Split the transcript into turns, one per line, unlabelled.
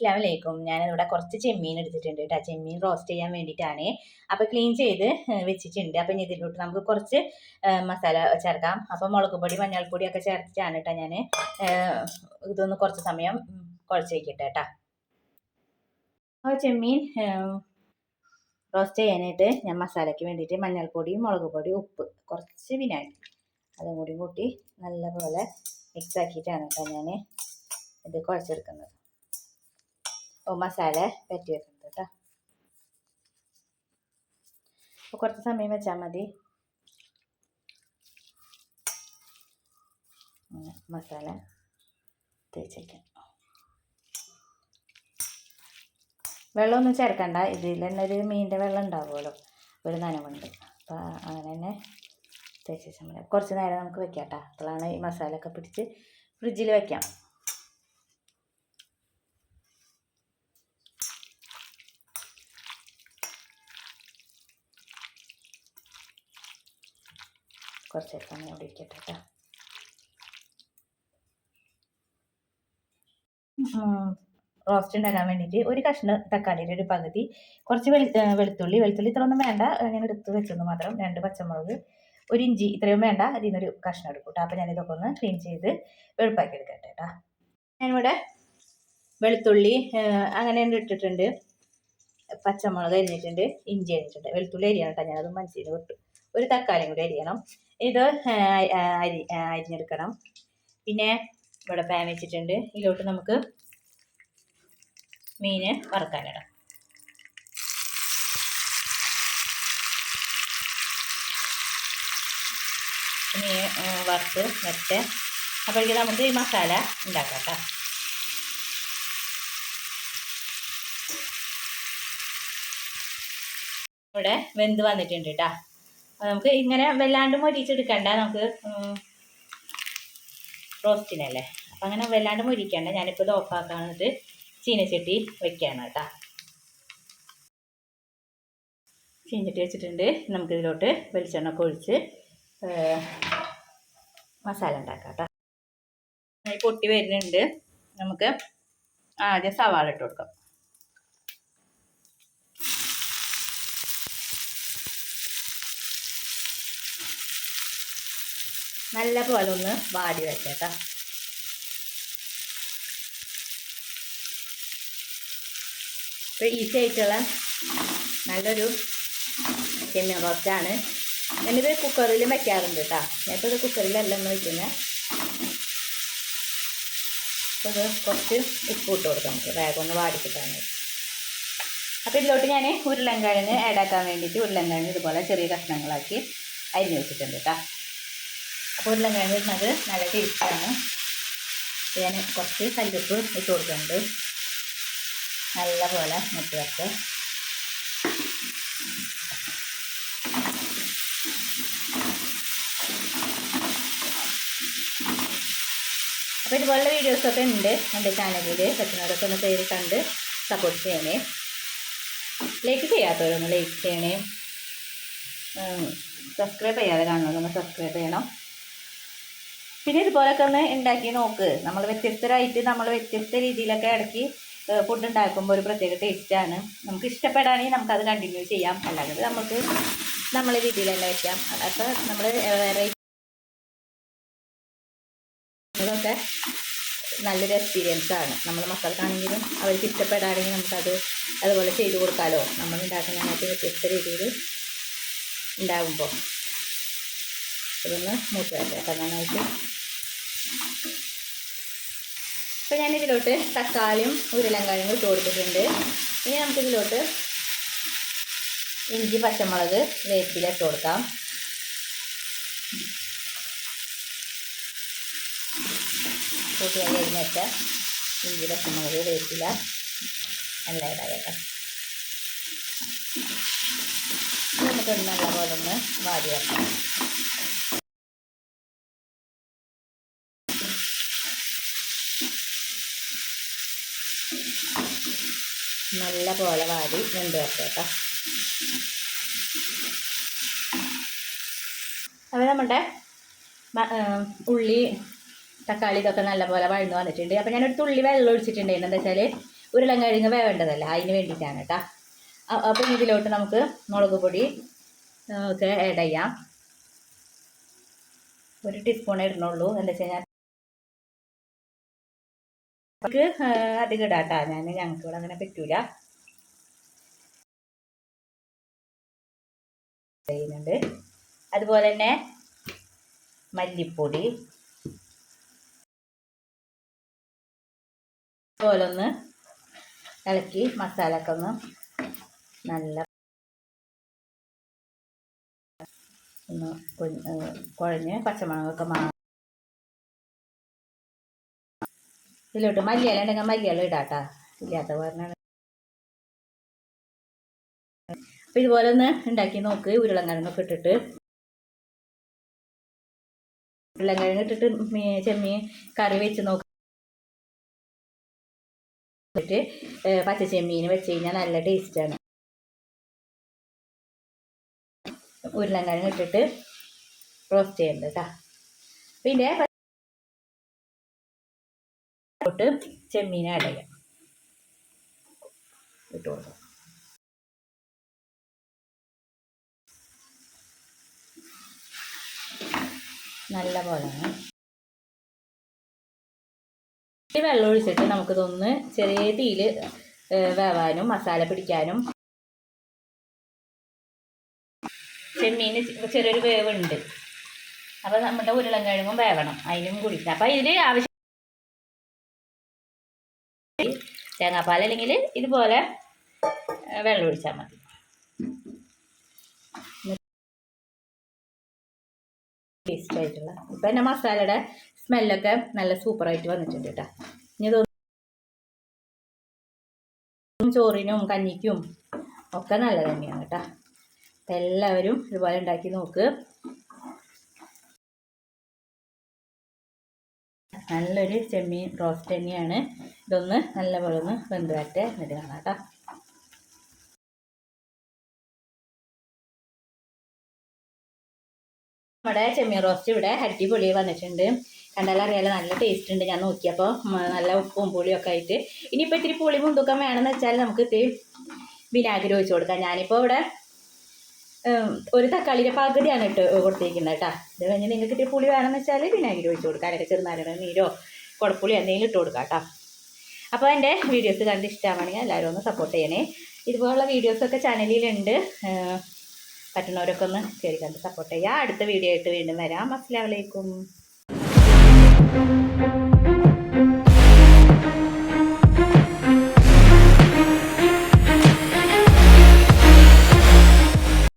അസ്ലാമലൈക്കും ഞാനിവിടെ കുറച്ച് ചെമ്മീൻ എടുത്തിട്ടുണ്ട് കേട്ടോ ചെമ്മീൻ റോസ്റ്റ് ചെയ്യാൻ വേണ്ടിയിട്ടാണ് അപ്പോൾ ക്ലീൻ ചെയ്ത് വെച്ചിട്ടുണ്ട്. അപ്പോൾ ഇനി ഇതിലോട്ട് നമുക്ക് കുറച്ച് മസാല ചേർക്കാം. അപ്പോൾ മുളക് പൊടി മഞ്ഞൾപ്പൊടി ഒക്കെ ചേർത്തിട്ടാണ് കേട്ടോ ഞാൻ ഇതൊന്ന് കുറച്ച് സമയം കുഴച്ച് വയ്ക്കട്ടെ കേട്ടോ അപ്പോൾ ചെമ്മീൻ റോസ്റ്റ് ചെയ്യാനായിട്ട് ഞാൻ മസാലയ്ക്ക് വേണ്ടിയിട്ട് മഞ്ഞൾപ്പൊടി മുളക് പൊടി ഉപ്പ് കുറച്ച് വിനാഗിരി അതും കൂടി കൂട്ടി നല്ലപോലെ മിക്സ് ആക്കിയിട്ടാണ് കേട്ടോ ഞാൻ ഇത് കുഴച്ചെടുക്കുന്നത്. മസാല പറ്റി വെക്കുന്നത് കേട്ടോ അപ്പോൾ കുറച്ച് സമയം വെച്ചാൽ മതി. മസാല തേച്ചേക്കാം വെള്ളമൊന്നും ചേർക്കണ്ട. ഇതിൽ തന്നെ ഒരു മീനിന്റെ വെള്ളം ഉണ്ടാവുമല്ലോ. ഒരു നനവുണ്ട്. അപ്പോൾ അങ്ങനെ തന്നെ തേച്ച് വെച്ചാൽ മതി. കുറച്ച് നേരം നമുക്ക് വെക്കാം കേട്ടോ അപ്പോഴാണ് ഈ മസാലയൊക്കെ പിടിച്ച് ഫ്രിഡ്ജിൽ വെക്കാം. കുറച്ച് സമയം അവിടെ ഇരിക്കട്ടെ കേട്ടോ റോസ്റ്റ് ഉണ്ടാക്കാൻ വേണ്ടിയിട്ട് ഒരു കഷ്ണം തക്കാളിയുടെ ഒരു പകുതി കുറച്ച് വെളു വെളുത്തുള്ളി വെളുത്തുള്ളി ഇത്രയൊന്നും വേണ്ട. ഞാൻ എടുത്ത് വെച്ചെന്ന് മാത്രം രണ്ട് പച്ചമുളക് ഒരു ഇഞ്ചി ഇത്രയും വേണ്ട. അതിൽ നിന്നൊരു കഷ്ണം എടുക്കും കേട്ടോ അപ്പോൾ ഞാനിതൊക്കെ ഒന്ന് ക്ലീൻ ചെയ്ത് വെളുപ്പാക്കി എടുക്കട്ടെ കേട്ടോ ഞാനിവിടെ വെളുത്തുള്ളി അങ്ങനെ ഇട്ടിട്ടുണ്ട്. പച്ചമുളക് അരിഞ്ഞിട്ടുണ്ട് ഇഞ്ചി അരിഞ്ഞിട്ടുണ്ട്. വെളുത്തുള്ളി അരിയണം കേട്ടോ ഞാനത് മനസ്സിൽ വിട്ടു ഒരു തക്കാളിയും കൂടി അരിയണം. ഇത് അരി അരിഞ്ഞെടുക്കണം. പിന്നെ ഇവിടെ പാൻ വെച്ചിട്ടുണ്ട്. ഇതിലോട്ട് നമുക്ക് മീൻ വറുക്കാനിടാം. മീൻ വറുത്ത് വെച്ച് അപ്പോഴേക്കും നമുക്ക് ഈ മസാല ഉണ്ടാക്കാം കേട്ടോ ഇവിടെ വെന്ത് വന്നിട്ടുണ്ട് കേട്ടോ നമുക്ക് ഇങ്ങനെ വല്ലാണ്ട് മൊരിച്ചെടുക്കണ്ട നമുക്ക് റോസ്റ്റിനല്ലേ? അപ്പം അങ്ങനെ വല്ലാണ്ട് മൊരിക്കണ്ട. ഞാനിപ്പോൾ ഇത് ഓഫാക്കാന്നിട്ട് ചീനച്ചട്ടി വെക്കുകയാണ് കേട്ടോ. ചീനച്ചട്ടി വെച്ചിട്ടുണ്ട്. നമുക്കിതിലോട്ട് വെളിച്ചെണ്ണ ഒക്കെ ഒഴിച്ച് മസാല ഉണ്ടാക്കാം കേട്ടോ. പൊട്ടി വരുന്നുണ്ട്. നമുക്ക് ആദ്യം സവാള ഇട്ട് കൊടുക്കാം. നല്ല പോലെ ഒന്ന് വാടി വെച്ചേക്കാം ഇപ്പോൾ ഈസി ആയിട്ടുള്ള നല്ലൊരു ചെമ്മീൻ റോസ്റ്റാണ് ഞാനിത് കുക്കറിലും വെക്കാറുണ്ട് കേട്ടോ ഞാനിപ്പോൾ ഇത് കുക്കറിലല്ല ഒന്ന് വയ്ക്കുന്നത് അപ്പോൾ ഇത് കുറച്ച് ഉപ്പ് ഇട്ട് കൊടുക്കാം നമുക്ക്. വേഗം ഒന്ന് വാടി കിട്ടാൻ അപ്പോൾ ഇതിലോട്ട് ഞാൻ ഉരുളൻകിഴങ്ങ് ആഡാക്കാൻ വേണ്ടിയിട്ട് ഉരുളൻകിഴങ്ങ് ഇതുപോലെ ചെറിയ കഷ്ണങ്ങളാക്കി അരിഞ്ഞ് വെച്ചിട്ടുണ്ട് കേട്ടോ അപ്പോൾ ഉരുളൻകിഴങ്ങ് ഇടുന്നത് നല്ല ടേസ്റ്റാണ് ഞാൻ കുറച്ച് കല്ലുപ്പ് ഇട്ട് കൊടുക്കുന്നുണ്ട്. നല്ല പോലെ മുട്ടി വെച്ച് അപ്പോൾ ഇതുപോലുള്ള വീഡിയോസൊക്കെ ഉണ്ട് എന്റെ ചാനലിൽ പറ്റുന്നവരൊക്കെ ഒന്ന് പേര് കണ്ട് സപ്പോർട്ട് ചെയ്യണേ. ലൈക്ക് ചെയ്യാത്തവരൊന്ന് ലൈക്ക് ചെയ്യണേ. സബ്സ്ക്രൈബ് ചെയ്യാതെ കാണണമെന്ന് സബ്സ്ക്രൈബ് ചെയ്യണം. പിന്നെ ഇതുപോലൊക്കെ ഒന്ന് ഉണ്ടാക്കി നോക്ക്. നമ്മൾ വ്യത്യസ്തരായിട്ട് നമ്മൾ വ്യത്യസ്ത രീതിയിലൊക്കെ ഇടയ്ക്ക് ഫുഡ് ഉണ്ടാക്കുമ്പോൾ ഒരു പ്രത്യേക ടേസ്റ്റാണ് നമുക്ക് ഇഷ്ടപ്പെടുകയാണെങ്കിൽ നമുക്കത് കണ്ടിന്യൂ ചെയ്യാം. അല്ലാതെ നമുക്ക് നമ്മളെ തന്നെ വയ്ക്കാം അതൊക്കെ നമ്മൾ വേറെ നല്ലൊരു എക്സ്പീരിയൻസ് ആണ്. നമ്മൾ മക്കൾക്കാണെങ്കിലും അവർക്ക് ഇഷ്ടപ്പെടുകയാണെങ്കിൽ നമുക്കത് അതുപോലെ ചെയ്തു കൊടുക്കാമല്ലോ നമ്മൾ ഉണ്ടാക്കുന്ന വ്യത്യസ്ത രീതിയിൽ ഉണ്ടാകുമ്പോൾ ഇതൊന്ന് മൂത്ത് വരട്ടെ അപ്പം നന്നായിട്ട്. അപ്പോൾ ഞാനിതിലോട്ട് തക്കാളിയും ഉരുളങ്കായും ഇട്ട് കൊടുത്തിട്ടുണ്ട്. ഇനി നമുക്കിതിലോട്ട് ഇഞ്ചി പച്ചമുളക് വേപ്പില ഇട്ട് കൊടുക്കാം. കൂട്ടിയാൽ കഴിഞ്ഞിട്ട് ഇഞ്ചി പച്ചമുളക് വേപ്പില എല്ലാം ഇടാം കേട്ടോ. നമുക്ക് നല്ലപോലെ ഒന്ന് വാരിയാക്കാം. നല്ല പോലെ വാരി വെന്ത് കേട്ടോ. അപ്പോൾ നമ്മുടെ ഉള്ളി തക്കാളി ഇതൊക്കെ നല്ലപോലെ വഴന്നു വന്നിട്ടുണ്ട്. അപ്പോൾ ഞാനൊരു തുള്ളി വെള്ളം ഒഴിച്ചിട്ടുണ്ടായിരുന്നു. എന്താ വെച്ചാൽ കഴിഞ്ഞ് വേവേണ്ടതല്ല? അതിന് വേണ്ടിയിട്ടാണ് കേട്ടോ. അപ്പം ഇതിലോട്ട് നമുക്ക് മുളക് പൊടി ഒക്കെ ആഡ് ചെയ്യാം. ഒരു ടീസ്പൂണേ ഇടണുള്ളൂ. എന്താ വെച്ച് കഴിഞ്ഞാൽ നമുക്ക് അധികം ഇടാട്ടാ. ഞാൻ ഞങ്ങൾക്ക് ഇവിടെ അങ്ങനെ പറ്റൂല. ചെയ്യുന്നുണ്ട്. അതുപോലെ തന്നെ മല്ലിപ്പൊടി. അതുപോലെ ഒന്ന് ഇളക്കി മസാല ഒക്കെ ഒന്ന് നല്ല ഒന്ന് കുഴഞ്ഞ് പച്ചമുളകൊക്കെ മാ ഇതിലോട്ട് മല്ലിയില ഉണ്ടെങ്കിൽ മല്ലിയില ഇടാട്ടാ. ഇല്ലാത്ത പറഞ്ഞാൽ അപ്പം ഇതുപോലെ ഒന്ന് ഉണ്ടാക്കി നോക്ക്. ഉരുളൻകിഴങ്ങൊക്കെ ഇട്ടിട്ട്. ഉരുളൻകിഴങ്ങ് ഇട്ടിട്ട് ചെമ്മീൻ കറി വെച്ച് നോക്ക്. പച്ച ചെമ്മീൻ വെച്ച് കഴിഞ്ഞാൽ നല്ല ടേസ്റ്റാണ് ഉരുളൻകിഴങ്ങ് ഇട്ടിട്ട് റോസ്റ്റ് ചെയ്യുന്നത് കേട്ടോ പിന്നെ ോട്ട് ചെമ്മീൻ ആഡ് ചെയ്യാം കൊടുക്കാം. നല്ല പോലെ വെള്ളം ഒഴിച്ചിട്ട് നമുക്കിതൊന്ന് ചെറിയ തീയിൽ വേവാനും മസാല പിടിക്കാനും ചെമ്മീന് ചെറിയൊരു വേവുണ്ട്. അപ്പോൾ നമ്മുടെ ഉരുളൻകിഴങ്ങും വേവണം. അതിനും കുടിക്കണം അപ്പോൾ ഇതിൽ ആവശ്യം തേങ്ങാപ്പാൽ അല്ലെങ്കിൽ ഇതുപോലെ വെള്ളം ഒഴിച്ചാൽ മതി. ടേസ്റ്റ് ആയിട്ടുള്ള ഇപ്പം എന്റെ മസാലയുടെ സ്മെല്ലൊക്കെ നല്ല സൂപ്പറായിട്ട് വന്നിട്ടുണ്ട് കേട്ടോ. ഇനി ചോറിനും കഞ്ഞിക്കും ഒക്കെ നല്ല തന്നെയാണ് കേട്ടോ. അപ്പം എല്ലാവരും ഇതുപോലെ ഉണ്ടാക്കി നോക്ക്. നല്ലൊരു ചെമ്മീൻ റോസ്റ്റ് തന്നെയാണ്. ഇതൊന്ന് നല്ലപോലെ ഒന്ന് വെന്ത് എന്നിട്ട് കാണാം കേട്ടോ. നമ്മുടെ ചെമ്മീൻ റോസ്റ്റ് ഇവിടെ അടിപൊളി വന്നിട്ടുണ്ട്. കണ്ടാലറിയാലോ നല്ല ടേസ്റ്റ് ഉണ്ട്. ഞാൻ നോക്കിയപ്പോൾ നല്ല ഉപ്പും പുളിയും ഒക്കെ ആയിട്ട്. ഇനിയിപ്പോൾ ഇത്തിരി പുളി മുന്തുക്കം വേണമെന്ന് വെച്ചാൽ നമുക്ക് ഇത്തിരി വിനാഗിരി ഒഴിച്ച് കൊടുക്കാം. ഞാനിപ്പോൾ ഇവിടെ ഒരു തക്കാളിയുടെ പകുതിയാണ് ഇട്ട് കൊടുത്തിരിക്കുന്നത് കേട്ടോ. ഇത് കഴിഞ്ഞ് നിങ്ങൾക്ക് ഇത്തിരി പുളി വേണമെന്ന് വെച്ചാൽ വിനാഗിരി ഒഴിച്ച് കൊടുക്കാം. അല്ലെങ്കിൽ ചെറുനാരങ്ങ നീരോ കുടപ്പുളി എന്തെങ്കിലും ഇട്ട് കൊടുക്കാം കേട്ടോ. അപ്പോൾ എന്റെ വീഡിയോസ് കണ്ട് ഇഷ്ടമാണെങ്കിൽ എല്ലാവരും ഒന്ന് സപ്പോർട്ട് ചെയ്യണേ. ഇതുപോലുള്ള വീഡിയോസൊക്കെ ചാനലിലുണ്ട്. പറ്റുന്നവരൊക്കെ ഒന്ന് കയറി കണ്ട് സപ്പോർട്ട് ചെയ്യുക. അടുത്ത വീഡിയോ ആയിട്ട് വീണ്ടും വരാം. അസ്സാം വലൈക്കും